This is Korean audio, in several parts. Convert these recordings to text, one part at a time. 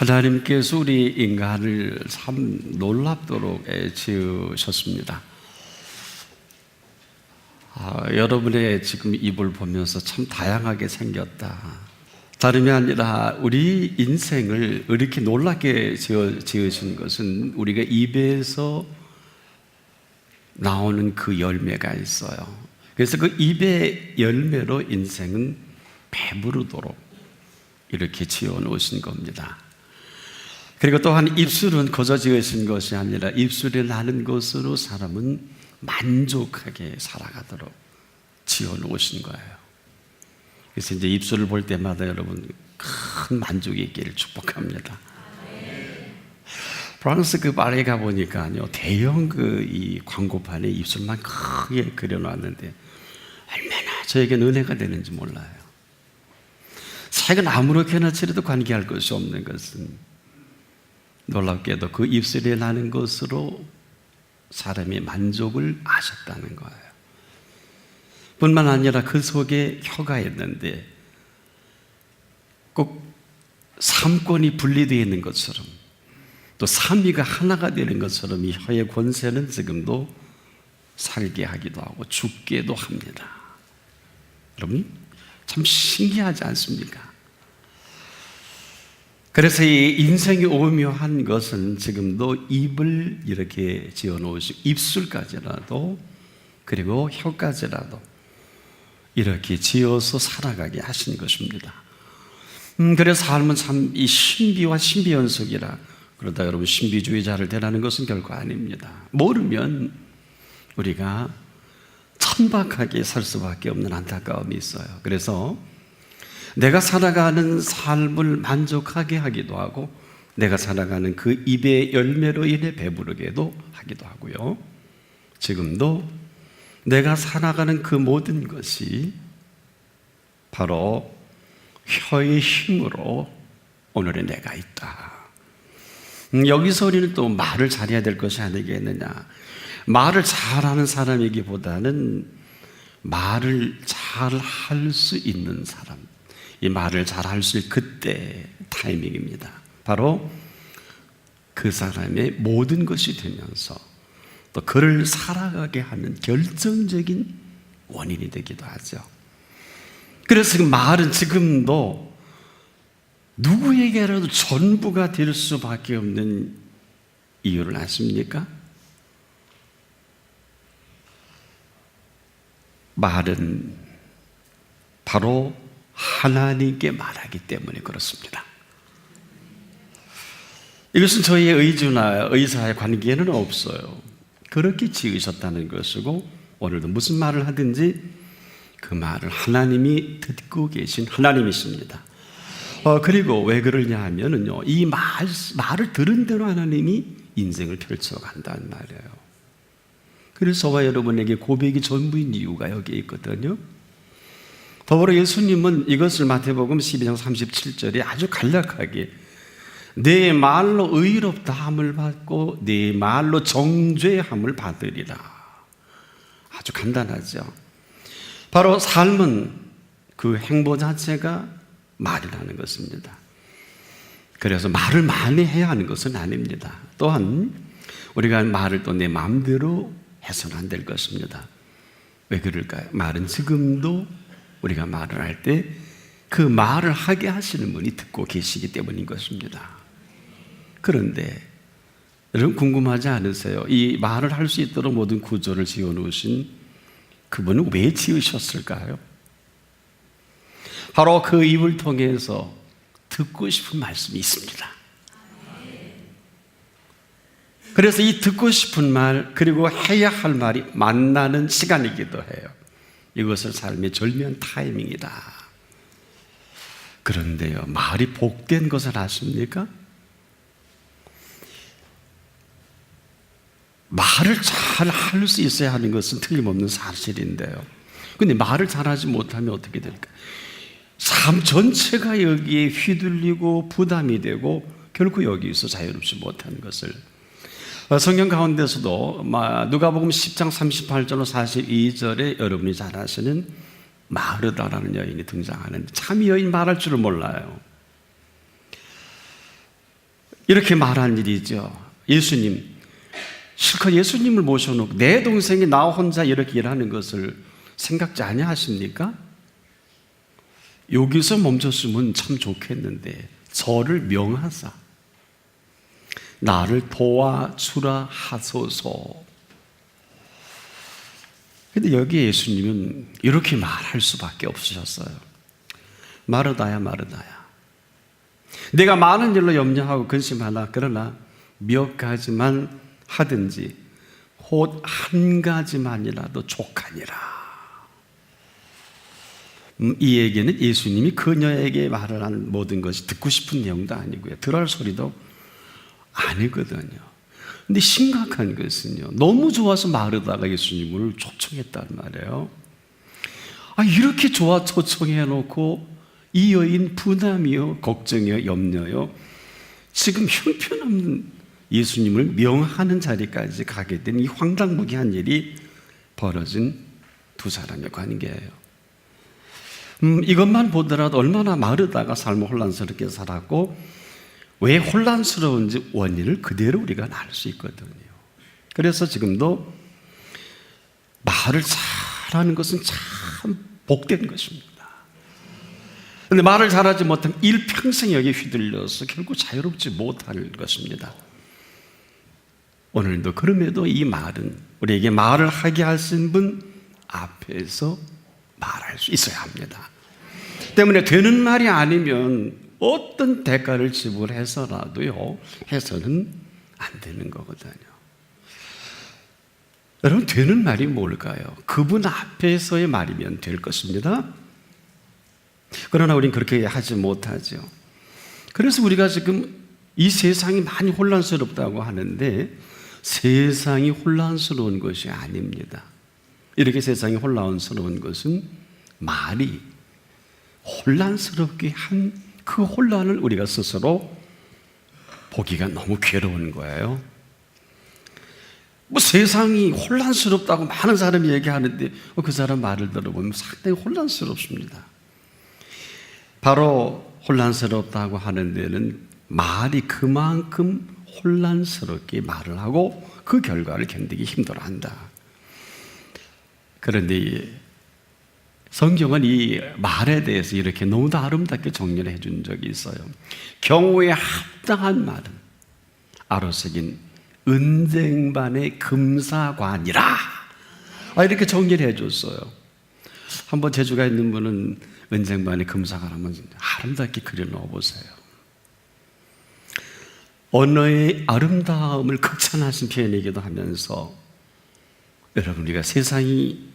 하나님께서 우리 인간을 참 놀랍도록 지으셨습니다. 아, 여러분의 지금 입을 보면서 참 다양하게 생겼다. 다름이 아니라 우리 인생을 이렇게 놀랍게 지어, 지으신 것은 우리가 입에서 나오는 그 열매가 있어요. 그래서 그 입의 열매로 인생은 배부르도록 이렇게 지어 놓으신 겁니다. 그리고 또한 입술은 거저 지으신 것이 아니라 입술에 나는 것으로 사람은 만족하게 살아가도록 지어 놓으신 거예요. 그래서 이제 입술을 볼 때마다 여러분 큰 만족이 있기를 축복합니다. 프랑스 그 파리에 가 보니까요 대형 그 이 광고판에 입술만 크게 그려놨는데 얼마나 저에게는 은혜가 되는지 몰라요. 색은 아무렇게나 칠해도 관계할 것이 없는 것은 놀랍게도 그 입술에 나는 것으로 사람의 만족을 아셨다는 거예요. 뿐만 아니라 그 속에 혀가 있는데 꼭 삼권이 분리되어 있는 것처럼 또 삼위가 하나가 되는 것처럼 이 혀의 권세는 지금도 살게 하기도 하고 죽게도 합니다. 여러분 참 신기하지 않습니까? 그래서 이 인생이 오묘한 것은 지금도 입을 이렇게 지어 놓으시고 입술까지라도 그리고 혀까지라도 이렇게 지어서 살아가게 하신 것입니다. 음, 그래서 삶은 참 이 신비와 신비 연속이라 그러다 여러분 신비주의자를 대하는 것은 결코 아닙니다. 모르면 우리가 천박하게 살 수밖에 없는 안타까움이 있어요. 그래서 내가 살아가는 삶을 만족하게 하기도 하고 내가 살아가는 그 입의 열매로 인해 배부르게도 하기도 하고요. 지금도 내가 살아가는 그 모든 것이 바로 혀의 힘으로 오늘의 내가 있다. 음, 여기서 우리는 또 말을 잘해야 될 것이 아니겠느냐. 말을 잘하는 사람이기보다는 말을 잘 할 수 있는 사람. 이 말을 잘 할 수 있는 그때 타이밍입니다. 바로 그 사람의 모든 것이 되면서 또 그를 살아가게 하는 결정적인 원인이 되기도 하죠. 그래서 그 말은 지금도 누구에게라도 전부가 될 수밖에 없는 이유를 아십니까? 말은 바로 하나님께 말하기 때문에 그렇습니다. 이것은 저희의 의주나 의사의 관계는 없어요. 그렇게 지으셨다는 것이고 오늘도 무슨 말을 하든지 그 말을 하나님이 듣고 계신 하나님이십니다. 어, 그리고 왜 그러냐 하면은요, 이 말, 말을 들은 대로 하나님이 인생을 펼쳐간다는 말이에요. 그래서 저와 여러분에게 고백이 전부인 이유가 여기에 있거든요. 더불어 예수님은 이것을 마태복음 12장 37절에 아주 간략하게 내 말로 의롭다 함을 받고 내 말로 정죄함을 받으리라. 아주 간단하죠. 바로 삶은 그 행보 자체가 말이라는 것입니다. 그래서 말을 많이 해야 하는 것은 아닙니다. 또한 우리가 말을 또 내 마음대로 해서는 안 될 것입니다. 왜 그럴까요? 말은 지금도 우리가 말을 할 때 그 말을 하게 하시는 분이 듣고 계시기 때문인 것입니다. 그런데 여러분 궁금하지 않으세요? 이 말을 할 수 있도록 모든 구조를 지어 놓으신 그분은 왜 지으셨을까요? 바로 그 입을 통해서 듣고 싶은 말씀이 있습니다. 그래서 이 듣고 싶은 말, 그리고 해야 할 말이 만나는 시간이기도 해요. 이것을 삶의 절묘한 타이밍이다. 그런데요, 말이 복된 것을 아십니까? 말을 잘 할 수 있어야 하는 것은 틀림없는 사실인데요. 근데 말을 잘하지 못하면 어떻게 될까? 삶 전체가 여기에 휘둘리고 부담이 되고 결코 여기서 자유롭지 못하는 것을 어, 성경 가운데서도 누가복음 10장 38절로 42절에 여러분이 잘 아시는 마르다라는 여인이 등장하는데 참 여인 말할 줄을 몰라요. 이렇게 말한 일이죠. 예수님, 실컷 예수님을 모셔놓고 내 동생이 나 혼자 이렇게 일하는 것을 생각지 아니 하십니까? 여기서 멈췄으면 참 좋겠는데 저를 명하사 나를 도와주라 하소서. 근데 여기 예수님은 이렇게 말할 수밖에 없으셨어요. 마르다야 마르다야. 내가 많은 일로 염려하고 근심하나 그러나 몇 가지만 하든지 곧 한 가지만이라도 족하니라. 음, 이 얘기는 예수님이 그녀에게 말을 한 모든 것이 듣고 싶은 내용도 아니고요. 들을 소리도 아니거든요. 근데 심각한 것은요. 너무 좋아서 마르다가 예수님을 초청했단 말이에요. 아, 이렇게 좋아 초청해 놓고 이 여인 부담이요, 걱정이요, 염려요. 지금 형편없는 예수님을 명하는 자리까지 가게 된 이 황당무계한 일이 벌어진 두 사람의 관계예요. 음, 이것만 보더라도 얼마나 마르다가 삶을 혼란스럽게 살았고 왜 혼란스러운지 원인을 그대로 우리가 알 수 있거든요. 그래서 지금도 말을 잘하는 것은 참 복된 것입니다. 근데 말을 잘하지 못하면 일평생 여기에 휘둘려서 결국 자유롭지 못할 것입니다. 오늘도 그럼에도 이 말은 우리에게 말을 하게 하신 분 앞에서 말할 수 있어야 합니다. 때문에 되는 말이 아니면 어떤 대가를 지불해서라도요, 해서는 안 되는 거거든요. 여러분, 되는 말이 뭘까요? 그분 앞에서의 말이면 될 것입니다. 그러나 우리는 그렇게 하지 못하죠. 그래서 우리가 지금 이 세상이 많이 혼란스럽다고 하는데 세상이 혼란스러운 것이 아닙니다. 이렇게 세상이 혼란스러운 것은 말이 혼란스럽게 한 그 혼란을 우리가 스스로 보기가 너무 괴로운 거예요. 뭐 세상이 혼란스럽다고 많은 사람이 얘기하는데 그 사람 말을 들어보면 상당히 혼란스럽습니다. 바로 혼란스럽다고 하는 데는 말이 그만큼 혼란스럽게 말을 하고 그 결과를 견디기 힘들어한다. 그런데 성경은 이 말에 대해서 이렇게 너무도 아름답게 정리를 해준 적이 있어요. 경우에 합당한 말은 아로새긴 은쟁반의 금사관이라. 아, 이렇게 정리를 해줬어요. 한번 재주가 있는 분은 은쟁반의 금사관 한번 아름답게 그려 넣어 보세요. 언어의 아름다움을 극찬하신 표현이기도 하면서 여러분 우리가 세상이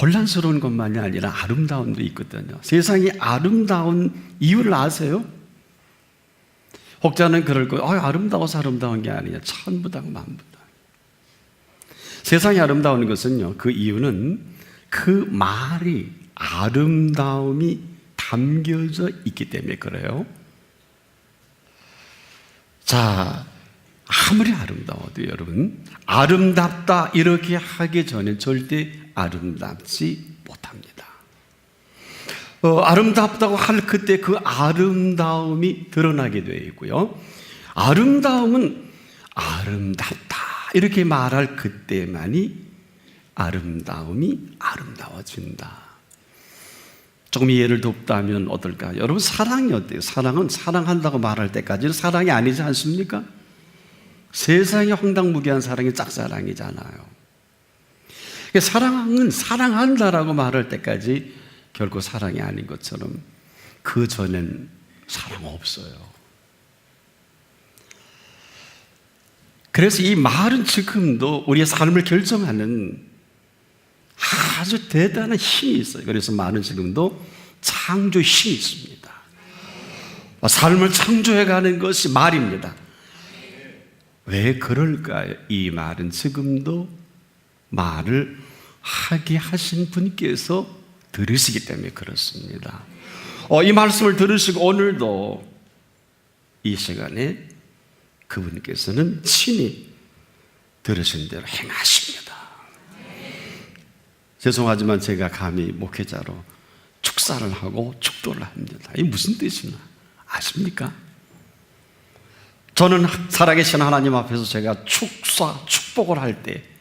혼란스러운 것만이 아니라 아름다움도 있거든요. 세상이 아름다운 이유를 아세요? 혹자는 그럴 거예요. 아, 아름다워서 아름다운 게 아니냐. 천부당 만부당. 세상이 아름다운 것은요. 그 이유는 그 말이 아름다움이 담겨져 있기 때문에 그래요. 자, 아무리 아름다워도 여러분, 아름답다 이렇게 하기 전에 절대 아름답지 못합니다. 어, 아름답다고 할 그때 그 아름다움이 드러나게 되어 있고요. 아름다움은 아름답다 이렇게 말할 그때만이 아름다움이 아름다워진다. 조금 이해를 돕다면 어떨까? 여러분 사랑이 어때요? 사랑은 사랑한다고 말할 때까지는 사랑이 아니지 않습니까? 세상에 황당무계한 사랑이 짝사랑이잖아요. 사랑은 사랑한다라고 말할 때까지 결코 사랑이 아닌 것처럼 그 전엔 사랑 없어요. 그래서 이 말은 지금도 우리의 삶을 결정하는 아주 대단한 힘이 있어요. 그래서 말은 지금도 창조 힘이 있습니다. 삶을 창조해가는 것이 말입니다. 왜 그럴까요? 이 말은 지금도 말을 하게 하신 분께서 들으시기 때문에 그렇습니다. 어, 이 말씀을 들으시고 오늘도 이 시간에 그분께서는 친히 들으신 대로 행하십니다. 죄송하지만 제가 감히 목회자로 축사를 하고 축도를 합니다. 이 무슨 뜻이나 아십니까? 저는 살아계신 하나님 앞에서 제가 축사, 축복을 할 때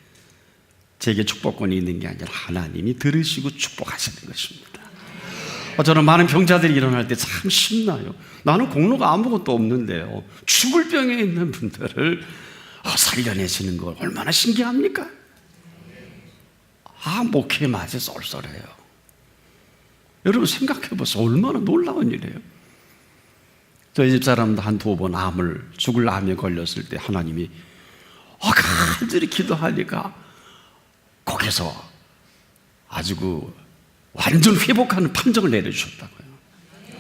제게 축복권이 있는 게 아니라 하나님이 들으시고 축복하시는 것입니다. 어, 저는 많은 병자들이 일어날 때 참 신나요. 나는 공로가 아무것도 없는데요. 죽을 병에 있는 분들을 어, 살려내시는 걸 얼마나 신기합니까? 아, 목회 맞아 쏠쏠해요. 여러분 생각해 보세요. 얼마나 놀라운 일이에요. 저희 집 사람도 한 두 번 암을 죽을 암에 걸렸을 때 하나님이 아, 간절히 기도하니까 거기서 아주 그 완전 회복하는 판정을 내려주셨다고요.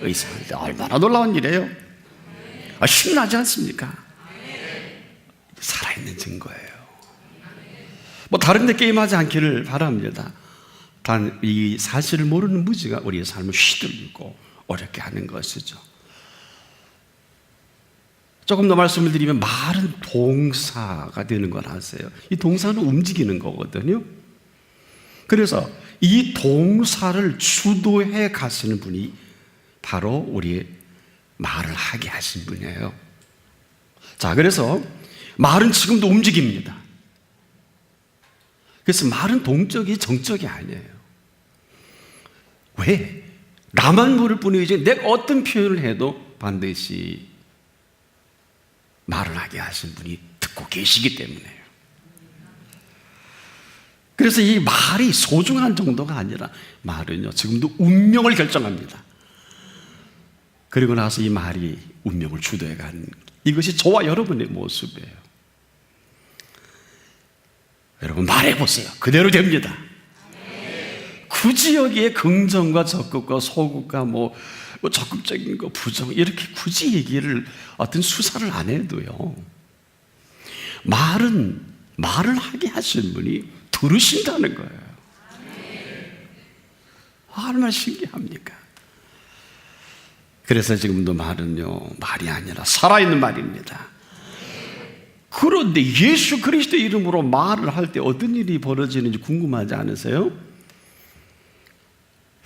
의사한테 얼마나 놀라운 일이에요. 아, 신나지 않습니까? 살아있는 증거예요. 뭐 다른 데 게임하지 않기를 바랍니다. 단 이 사실을 모르는 무지가 우리의 삶을 휘둘리고 어렵게 하는 것이죠. 조금 더 말씀을 드리면 말은 동사가 되는 걸 아세요? 이 동사는 움직이는 거거든요. 그래서 이 동사를 주도해 가시는 분이 바로 우리 말을 하게 하신 분이에요. 자, 그래서 말은 지금도 움직입니다. 그래서 말은 동적이 정적이 아니에요. 왜? 나만 모를 뿐이지 내가 어떤 표현을 해도 반드시 말을 하게 하신 분이 듣고 계시기 때문에요. 그래서 이 말이 소중한 정도가 아니라 말은요, 지금도 운명을 결정합니다. 그리고 나서 이 말이 운명을 주도해 간 이것이 저와 여러분의 모습이에요. 여러분 말해보세요. 그대로 됩니다. 굳이 여기에 긍정과 적극과 소극과 뭐, 뭐 적극적인 거, 부정 이렇게 굳이 얘기를 어떤 수사를 안 해도요. 말은 말을 하게 하신 분이 들으신다는 거예요. 얼마나 신기합니까? 그래서 지금도 말은요, 말이 아니라 살아있는 말입니다. 그런데 예수 그리스도 이름으로 말을 할 때 어떤 일이 벌어지는지 궁금하지 않으세요?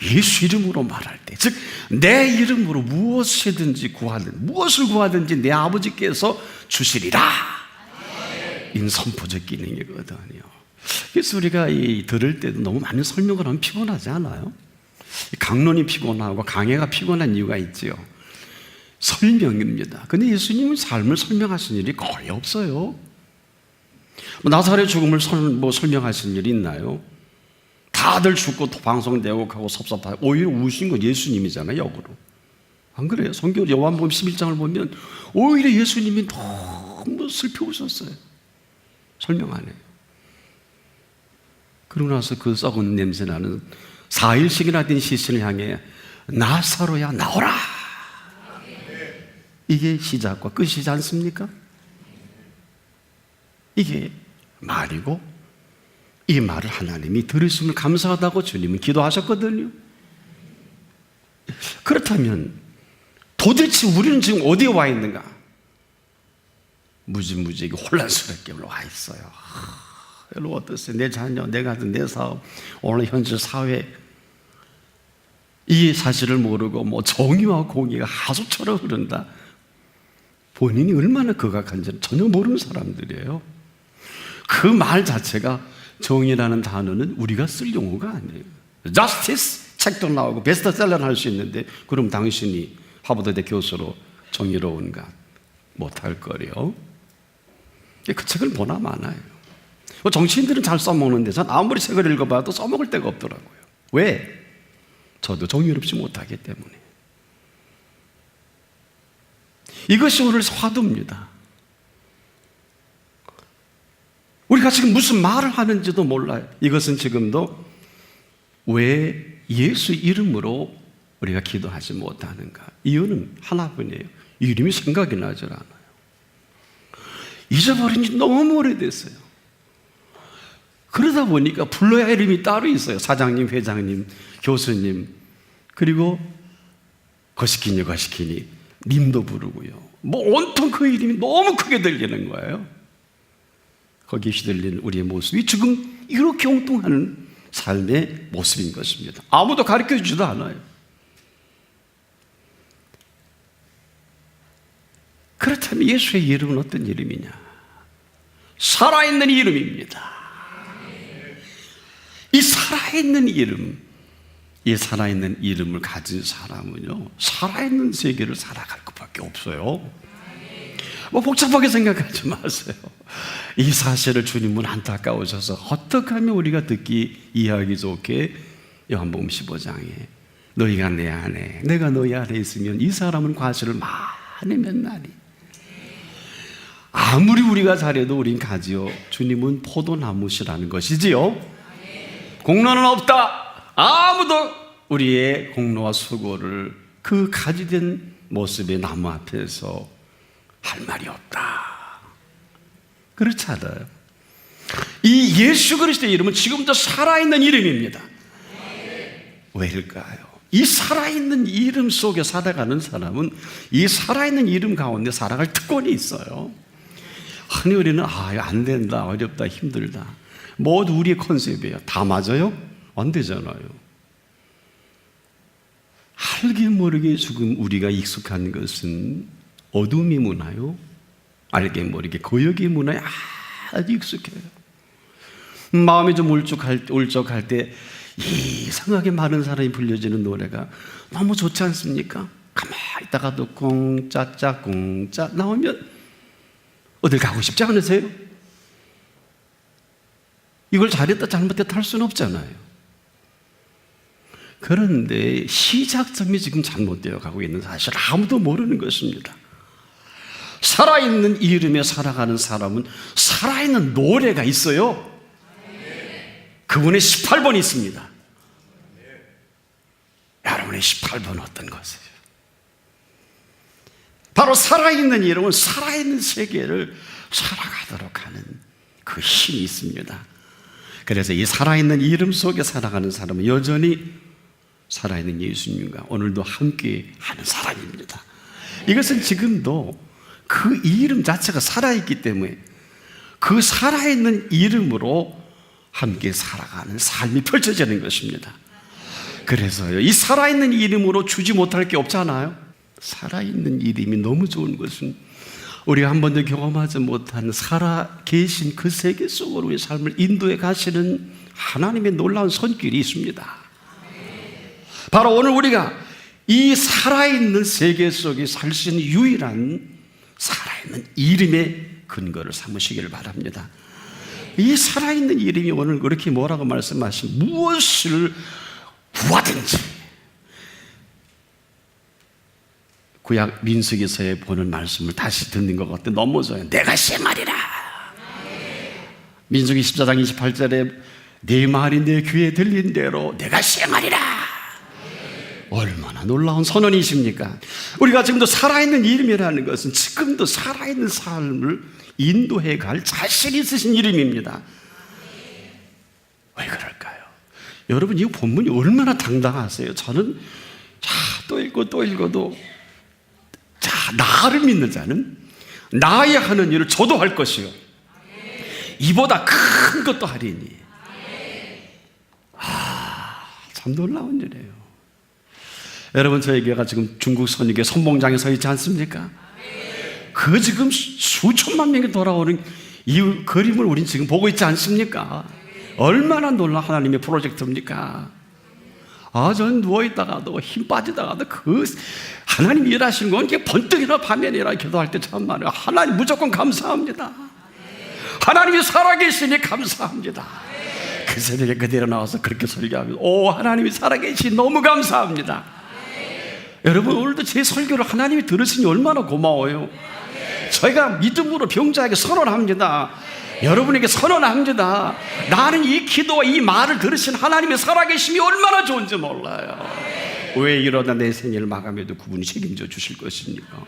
예수 이름으로 말할 때, 즉, 내 이름으로 무엇이든지 구하든, 무엇을 구하든지 내 아버지께서 주시리라. 이 선포적 기능이거든요. 그래서 우리가 이 들을 때도 너무 많은 설명을 하면 피곤하지 않아요? 강론이 피곤하고 강해가 피곤한 이유가 있지요. 설명입니다. 근데 예수님은 삶을 설명하신 일이 거의 없어요. 뭐 나사렛 죽음을 설, 뭐 설명하신 일이 있나요? 다들 죽고 방송되고 하고 섭섭하고 오히려 우신 건 예수님이잖아요, 역으로. 안 그래요? 성경 요한복음 11장을 보면 오히려 예수님이 너무 슬퍼우셨어요. 설명 안 해요. 그러고 나서 그 썩은 냄새 나는 4일씩이나 된 시신을 향해 나사로야 나오라. 이게 시작과 끝이지 않습니까? 이게 말이고 이 말을 하나님이 들으심을 감사하다고 주님은 기도하셨거든요. 그렇다면 도대체 우리는 지금 어디에 와 있는가? 무지무지하게 혼란스럽게 와 있어요. 여러분 어떠세요? 내 자녀, 내가 하던 내 사업, 오늘 현재 사회 이 사실을 모르고 뭐 정의와 공의가 하수처럼 흐른다. 본인이 얼마나 극악한지 전혀 모르는 사람들이에요. 그 말 자체가 정의라는 단어는 우리가 쓸 용어가 아니에요. justice 책도 나오고 베스트셀러를 할 수 있는데 그럼 당신이 하버드대 교수로 정의로운가 못할 거래요. 그 책을 보나 마나요. 정치인들은 잘 써먹는데 전 아무리 책을 읽어봐도 써먹을 데가 없더라고요. 왜? 저도 정의롭지 못하기 때문에. 이것이 오늘 화두입니다. 우리가 지금 무슨 말을 하는지도 몰라요. 이것은 지금도 왜 예수 이름으로 우리가 기도하지 못하는가? 이유는 하나뿐이에요. 이름이 생각이 나질 않아요. 잊어버린 지 너무 오래됐어요. 그러다 보니까 불러야 할 이름이 따로 있어요. 사장님, 회장님, 교수님, 그리고 거시키니, 거시키니, 님도 부르고요. 뭐 온통 그 이름이 너무 크게 들리는 거예요. 거기에 휘둘린 우리의 모습이 지금 이렇게 엉뚱한 삶의 모습인 것입니다. 아무도 가르쳐 주지도 않아요. 그렇다면 예수의 이름은 어떤 이름이냐? 살아있는 이름입니다. 이 살아있는 이름, 이 살아있는 이름을 가진 사람은요, 살아있는 세계를 살아갈 것밖에 없어요. 뭐 복잡하게 생각하지 마세요. 이 사실을 주님은 안타까우셔서 어떻게 하면 우리가 듣기 이해하기 좋게 요한복음 15장에 너희가 내 안에 내가 너희 안에 있으면 이 사람은 과실을 많이 맺나니 아무리 우리가 잘해도 우린 가지요 주님은 포도나무시라는 것이지요 공로는 없다 아무도 우리의 공로와 수고를 그 가지된 모습의 나무 앞에서 할 말이 없다 그렇지 않아요 이 예수 그리스도의 이름은 지금도 살아있는 이름입니다 왜일까요? 이 살아있는 이름 속에 살아가는 사람은 이 살아있는 이름 가운데 살아갈 특권이 있어요. 흔히 우리는 아, 안 된다, 어렵다, 힘들다. 모두 우리의 컨셉이에요. 다 맞아요? 안 되잖아요. 알게 모르게 지금 우리가 익숙한 것은 어둠이 문화요. 알게 모르게 거역의 문화에 아주 익숙해요. 마음이 좀 울적할, 울적할 때 이상하게 많은 사람이 불려지는 노래가 너무 좋지 않습니까? 가만히 있다가도 꽁짜짜 꽁짜 나오면 어딜 가고 싶지 않으세요? 이걸 잘했다 잘못했다 할 수는 없잖아요. 그런데 시작점이 지금 잘못되어 가고 있는 사실 아무도 모르는 것입니다. 살아있는 이름에 살아가는 사람은 살아있는 노래가 있어요. 그분의 18번이 있습니다. 여러분의 18번 어떤 것이에요? 바로 살아있는 이름은 살아있는 세계를 살아가도록 하는 그 힘이 있습니다. 그래서 이 살아있는 이름 속에 살아가는 사람은 여전히 살아있는 예수님과 오늘도 함께 하는 사람입니다. 이것은 지금도 그 이름 자체가 살아있기 때문에 그 살아있는 이름으로 함께 살아가는 삶이 펼쳐지는 것입니다. 그래서요, 이 살아있는 이름으로 주지 못할 게 없잖아요. 살아있는 이름이 너무 좋은 것은 우리가 한 번도 경험하지 못한 살아 계신 그 세계 속으로 우리 삶을 인도해 가시는 하나님의 놀라운 손길이 있습니다. 바로 오늘 우리가 이 살아있는 세계 속에 살 수 있는 유일한 살아있는 이름의 근거를 삼으시기를 바랍니다. 이 살아있는 이름이 오늘 그렇게 뭐라고 말씀하신 무엇을 구하든지 구약 민수기서에 보는 말씀을 다시 듣는 것 같아 좋아요. 내가 세 말이라. 민수기 14장 28절에 네 말이 내 귀에 들린 대로 내가 세 말이라. 얼마나 놀라운 선언이십니까? 우리가 지금도 살아있는 이름이라는 것은 지금도 살아있는 삶을 인도해 갈 자신 있으신 이름입니다. 왜 그럴까요? 여러분, 이 본문이 얼마나 당당하세요? 저는 자, 또 읽고 또 읽어도 자, 나를 믿는 자는 나의 하는 일을 저도 할 것이요. 이보다 큰 것도 하리니. 아, 참 놀라운 일이에요. 여러분, 저희 교회가 지금 중국 선유교 선봉장에 서 있지 않습니까? 그 지금 수천만 명이 돌아오는 이 그림을 우린 지금 보고 있지 않습니까? 얼마나 놀라 하나님의 프로젝트입니까? 아, 저는 누워있다가도 힘 빠지다가도 그 하나님이 일하시는 건 번뜩이나 밤에나 기도할 때참 많아요. 하나님 무조건 감사합니다. 하나님이 살아계시니 감사합니다. 그 새벽에 그대로 나와서 그렇게 설교하면 오 하나님이 살아계시 너무 감사합니다. 여러분 오늘도 제 설교를 하나님이 들으시니 얼마나 고마워요. 저희가 믿음으로 병자에게 선언합니다. 여러분에게 선언합니다. 나는 이 기도와 이 말을 들으신 하나님의 살아계심이 얼마나 좋은지 몰라요. 왜 이러다 내 생일을 마감해도 그분이 책임져 주실 것입니까?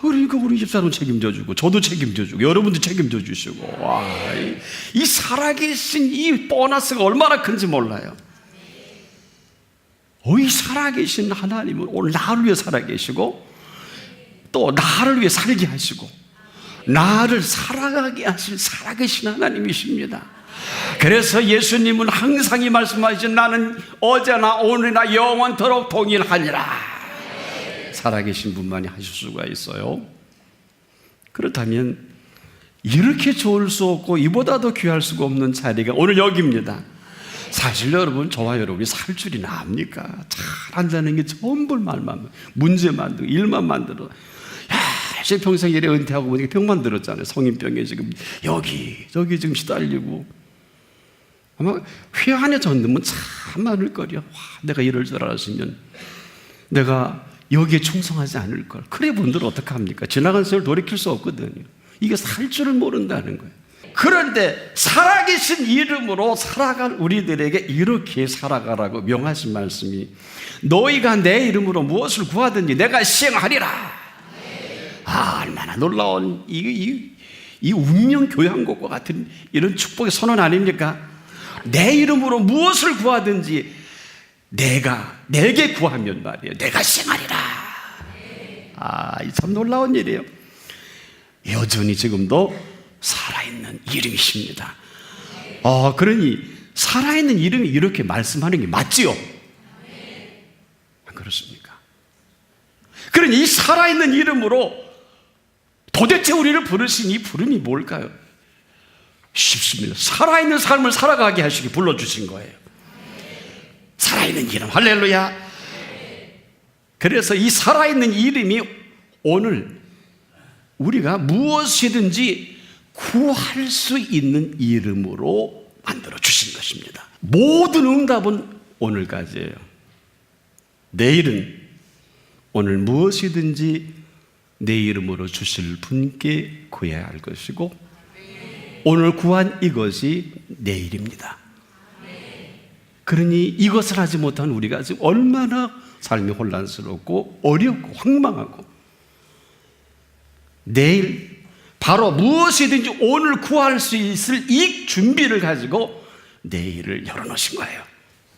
그러니까 우리 집사람 책임져 주고 저도 책임져 주고 여러분도 책임져 주시고 와, 이, 이 살아계신 이 보너스가 얼마나 큰지 몰라요. 어, 이 살아계신 하나님은 오늘 나를 위해 살아계시고 또 나를 위해 살게 하시고 나를 살아가게 하실 살아계신 하나님이십니다. 그래서 예수님은 항상 이 말씀하신 나는 어제나 오늘이나 영원토록 동일하니라. 살아계신 분만이 하실 수가 있어요. 그렇다면 이렇게 좋을 수 없고 이보다도 귀할 수가 없는 자리가 오늘 여기입니다. 사실 여러분 저와 여러분이 살 줄이 납니까? 잘 한다는 게 전부 말만 문제 만들고 일만 만들어. 야, 제 평생 일에 은퇴하고 보니까 병 만 들었잖아요. 성인병에 지금 여기 저기 지금 시달리고 아마 회한해졌으면 참 많을 거려. 와, 내가 이럴 줄 알았으면 내가 여기에 충성하지 않을 걸. 그래 분들 어떻게 합니까? 지나간 세월 돌이킬 수 없거든요. 이게 살 줄을 모른다는 거예요. 그런데 살아계신 이름으로 살아갈 우리들에게 이렇게 살아가라고 명하신 말씀이 너희가 내 이름으로 무엇을 구하든지 내가 시행하리라. 아, 얼마나 놀라운 이, 이, 이 운명 교향곡과 같은 이런 축복의 선언 아닙니까? 내 이름으로 무엇을 구하든지 내가 내게 구하면 말이에요. 내가 시행하리라. 아, 이참 놀라운 일이에요. 여전히 지금도 살아있는 이름이십니다. 아, 그러니 살아있는 이름이 이렇게 말씀하는 게 맞지요? 안 그렇습니까? 그러니 이 살아있는 이름으로 도대체 우리를 부르신 이 부름이 뭘까요? 쉽습니다. 살아있는 삶을 살아가게 하시기 불러주신 거예요. 살아있는 이름, 할렐루야. 그래서 이 살아있는 이름이 오늘 우리가 무엇이든지 구할 수 있는 이름으로 만들어 주신 것입니다. 모든 응답은 오늘까지예요. 내일은 오늘 무엇이든지 내 이름으로 주실 분께 구해야 할 것이고 오늘 구한 이것이 내일입니다. 그러니 이것을 하지 못한 우리가 지금 얼마나 삶이 혼란스럽고 어렵고 황망하고 내일 바로 무엇이든지 오늘 구할 수 있을 이 준비를 가지고 내일을 열어놓으신 거예요.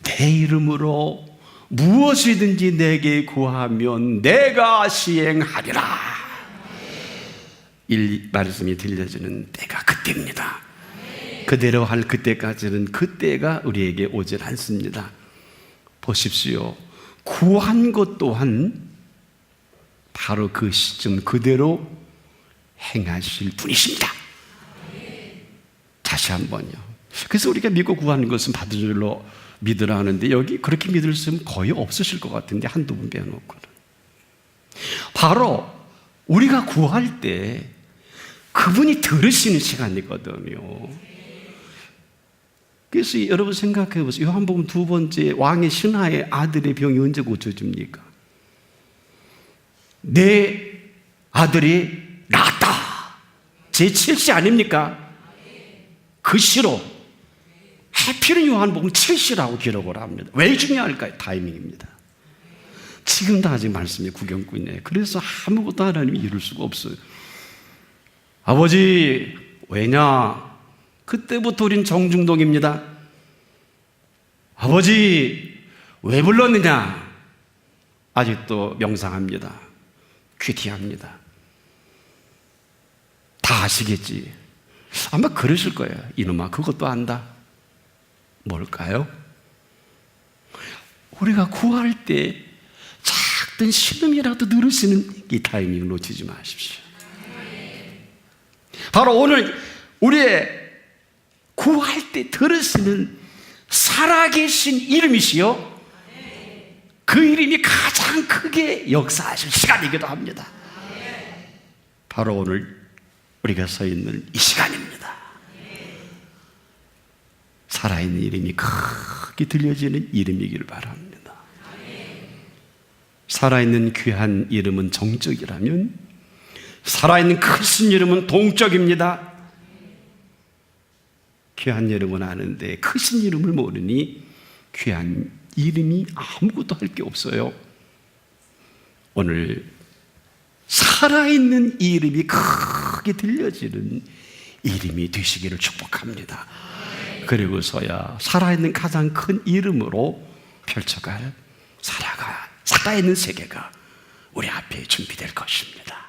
내 이름으로 무엇이든지 내게 구하면 내가 시행하리라. 이 말씀이 들려지는 때가 그때입니다. 그대로 할 그때까지는 그때가 우리에게 오질 않습니다. 보십시오. 구한 것 또한 바로 그 시점 그대로 행하실 분이십니다. 다시 한 번요. 그래서 우리가 믿고 구하는 것은 받을 줄로 믿으라 하는데 여기 그렇게 믿을 수는 거의 없으실 것 같은데 한두 분 빼놓고는. 바로 우리가 구할 때 그분이 들으시는 시간이거든요. 그래서 여러분 생각해 보세요. 요한복음 두 번째 왕의 신하의 아들의 병이 언제 고쳐집니까? 내 아들이 낫다. 제 7시 아닙니까? 그 시로 해필은 요한복음 7시라고 기록을 합니다. 왜 중요할까요? 타이밍입니다. 지금도 아직 말씀이 구경꾼이에요. 그래서 아무것도 하나님이 이룰 수가 없어요. 아버지, 왜냐? 그때부터 우린 정중동입니다. 아버지, 왜 불렀느냐? 아직도 명상합니다. 퀴티합니다. 다 아시겠지. 아마 그러실 거예요. 이놈아, 그것도 안다. 뭘까요? 우리가 구할 때 작든 신음이라도 들으시는 이 타이밍을 놓치지 마십시오. 바로 오늘 우리의 구할 때 들으시는 살아계신 이름이시요. 그 이름이 가장 크게 역사하실 시간이기도 합니다. 바로 오늘 우리가 서 있는 이 시간입니다. 살아있는 이름이 크게 들려지는 이름이기를 바랍니다. 살아있는 귀한 이름은 정적이라면 살아있는 크신 이름은 동적입니다. 귀한 이름은 아는데 크신 이름을 모르니 귀한 이름이 아무것도 할 게 없어요. 오늘 살아있는 이 이름이 크게 들려지는 이름이 되시기를 축복합니다. 그리고서야 살아있는 가장 큰 이름으로 펼쳐갈 살아가 살아있는 세계가 우리 앞에 준비될 것입니다.